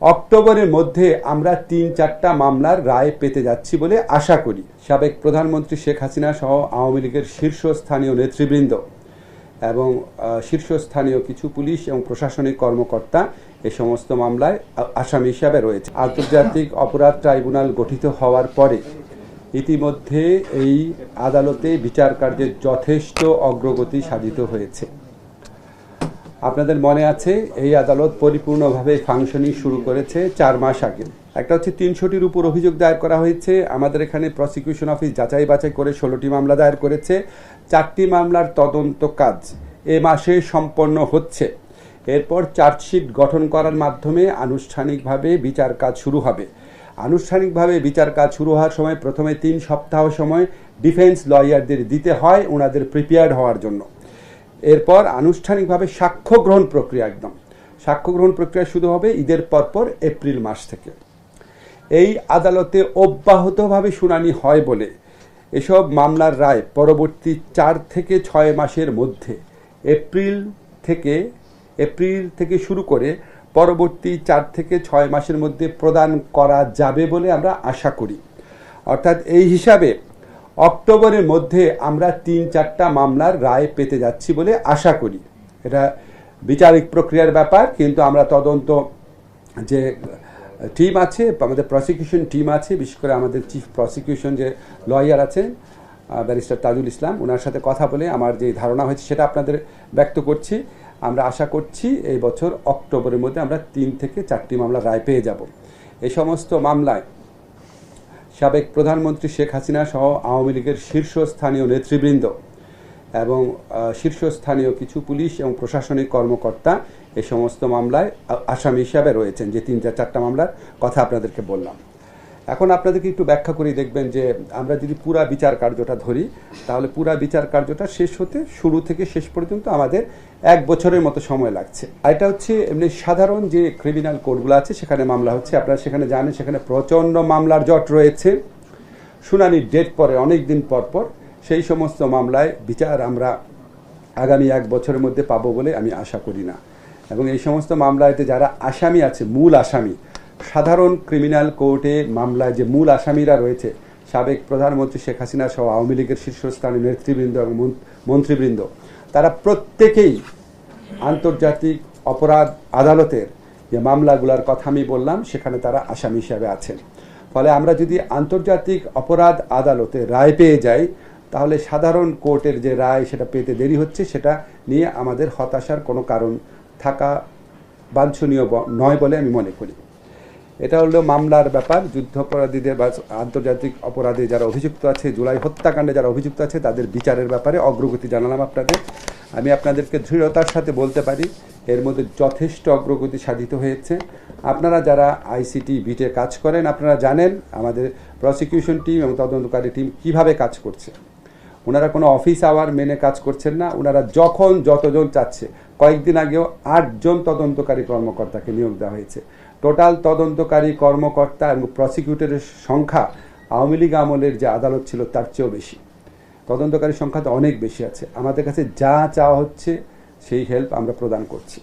অক্টোবরের মধ্যে আমরা তিন চারটা মামলার রায় পেতে যাচ্ছি বলে আশা করি, সাবেক প্রধানমন্ত্রী শেখ হাসিনা সহ আওয়ামী লীগের শীর্ষস্থানীয় নেতৃবৃন্দ এবং শীর্ষস্থানীয় কিছু পুলিশ এবং প্রশাসনিক কর্মকর্তা এই সমস্ত মামলায় আসামি হিসাবে রয়েছে। আন্তর্জাতিক অপরাধ ট্রাইব্যুনাল গঠিত হওয়ার পরে ইতিমধ্যে এই আদালতে বিচার কার্যের যথেষ্ট অগ্রগতি সাধিত হয়েছে। আপনাদের মনে আছে, এই আদালত পরিপূর্ণভাবে ফাংশনিং শুরু করেছে চার মাস আগে। একটা হচ্ছে তিনশোটির উপর অভিযোগ দায়ের করা হয়েছে। আমাদের এখানে প্রসিকিউশন অফিস যাচাই বাছাই করে ষোলোটি মামলা দায়ের করেছে। চারটি মামলার তদন্ত কাজ এ মাসে সম্পন্ন হচ্ছে। এরপর চার্জশিট গঠন করার মাধ্যমে আনুষ্ঠানিকভাবে বিচার কাজ শুরু হবে। আনুষ্ঠানিকভাবে বিচার কাজ শুরু হওয়ার সময় প্রথমে তিন সপ্তাহ সময় ডিফেন্স লয়ারদের দিতে হয়, ওনাদের প্রিপেয়ার্ড হওয়ার জন্য। এরপর আনুষ্ঠানিকভাবে সাক্ষ্য গ্রহণ প্রক্রিয়া একদম। সাক্ষ্য গ্রহণ প্রক্রিয়া শুরু হবে ঈদের পরপর এপ্রিল মাস থেকে। এই আদালতে অব্যাহতভাবে শুনানি হয় বলে এসব মামলার রায় পরবর্তী চার থেকে ছয় মাসের মধ্যে এপ্রিল থেকে এপ্রিল থেকে শুরু করে পরবর্তী চার থেকে ছয় মাসের মধ্যে প্রদান করা যাবে বলে আমরা আশা করি। অর্থাৎ এই হিসাবে অক্টোবরের মধ্যে আমরা তিন চারটা মামলার রায় পেতে যাচ্ছি বলে আশা করি। এটা বিচারিক প্রক্রিয়ার ব্যাপার, কিন্তু আমরা তদন্ত যে টিম আছে, আমাদের প্রসিকিউশন টিম আছে, বিশেষ করে আমাদের চিফ প্রসিকিউশন যে লয়ার আছেন ব্যারিস্টার তাজুল ইসলাম ওনার সাথে কথা বলে আমার যে ধারণা হয়েছে সেটা আপনাদের ব্যক্ত করছি। আমরা আশা করছি এই বছর অক্টোবরের মধ্যে আমরা তিন থেকে চারটি মামলা রায় পেয়ে যাব। এই সমস্ত মামলায় সাবেক প্রধানমন্ত্রী শেখ হাসিনা সহ আওয়ামী লীগের শীর্ষস্থানীয় নেতৃবৃন্দ এবং শীর্ষস্থানীয় কিছু পুলিশ এবং প্রশাসনিক কর্মকর্তা এই সমস্ত মামলায় আসামি হিসাবে রয়েছেন, যে তিনটা চার চারটা মামলার কথা আপনাদেরকে বললাম। এখন আপনাদেরকে একটু ব্যাখ্যা করে দেখবেন যে আমরা যদি পুরা বিচার কার্যটা ধরি, তাহলে পুরা বিচার কার্যটা শেষ হতে শুরু থেকে শেষ পর্যন্ত আমাদের এক বছরের মতো সময় লাগছে। আর এটা হচ্ছে এমনি সাধারণ যে ক্রিমিনাল কোডগুলো আছে, সেখানে মামলা হচ্ছে। আপনারা সেখানে জানেন, সেখানে প্রচণ্ড মামলার জট রয়েছে। শুনানির ডেট পরে, অনেক দিন পর পর সেই সমস্ত মামলায় বিচার আমরা আগামী এক বছরের মধ্যে পাবো বলে আমি আশা করি না। এবং এই সমস্ত মামলাতে যারা আসামি আছে, মূল আসামি সাধারণ ক্রিমিনাল কোর্টে মামলায় যে মূল আসামিরা রয়েছে, সাবেক প্রধানমন্ত্রী শেখ হাসিনা সহ আওয়ামী লীগের শীর্ষস্থানীয় নেতৃবৃন্দ এবং মন্ত্রীবৃন্দ, তারা প্রত্যেকেই আন্তর্জাতিক অপরাধ আদালতের যে মামলাগুলোর কথা আমি বললাম, সেখানে তারা আসামি হিসাবে আছেন। ফলে আমরা যদি আন্তর্জাতিক অপরাধ আদালতে রায় পেয়ে যাই, তাহলে সাধারণ কোর্টের যে রায়, সেটা পেতে দেরি হচ্ছে, সেটা নিয়ে আমাদের হতাশার কোনো কারণ থাকা বাঞ্ছনীয় নয় বলে আমি মনে করি। এটা হলো মামলার ব্যাপার, যুদ্ধাপরাধীদের বা আন্তর্জাতিক অপরাধে যারা অভিযুক্ত আছে, জুলাই হত্যাকাণ্ডে যারা অভিযুক্ত আছে, তাদের বিচারের ব্যাপারে অগ্রগতি জানালাম আপনাদের। আমি আপনাদেরকে দৃঢ়তার সাথে বলতে পারি, এর মধ্যে যথেষ্ট অগ্রগতি সাধিত হয়েছে। আপনারা যারা আইসিটি, বিটে কাজ করেন, আপনারা জানেন আমাদের প্রসিকিউশন টিম এবং তদন্তকারী টিম কীভাবে কাজ করছে। ওনারা কোনো অফিস আওয়ার মেনে কাজ করছেন না। ওনারা যখন যতজন চাচ্ছে, কয়েকদিন আগেও আটজন তদন্তকারী কর্মকর্তাকে নিয়োগ দেওয়া হয়েছে। টোটাল তদন্তকারী কর্মকর্তা এবং প্রসিকিউটরের সংখ্যা আওয়ামী লীগ আমলের যে আদালত ছিল তার চেয়েও বেশি। তদন্তকারী সংখ্যা তো অনেক বেশি আছে। আমাদের কাছে যা চাওয়া হচ্ছে, সেই হেল্প আমরা প্রদান করছি।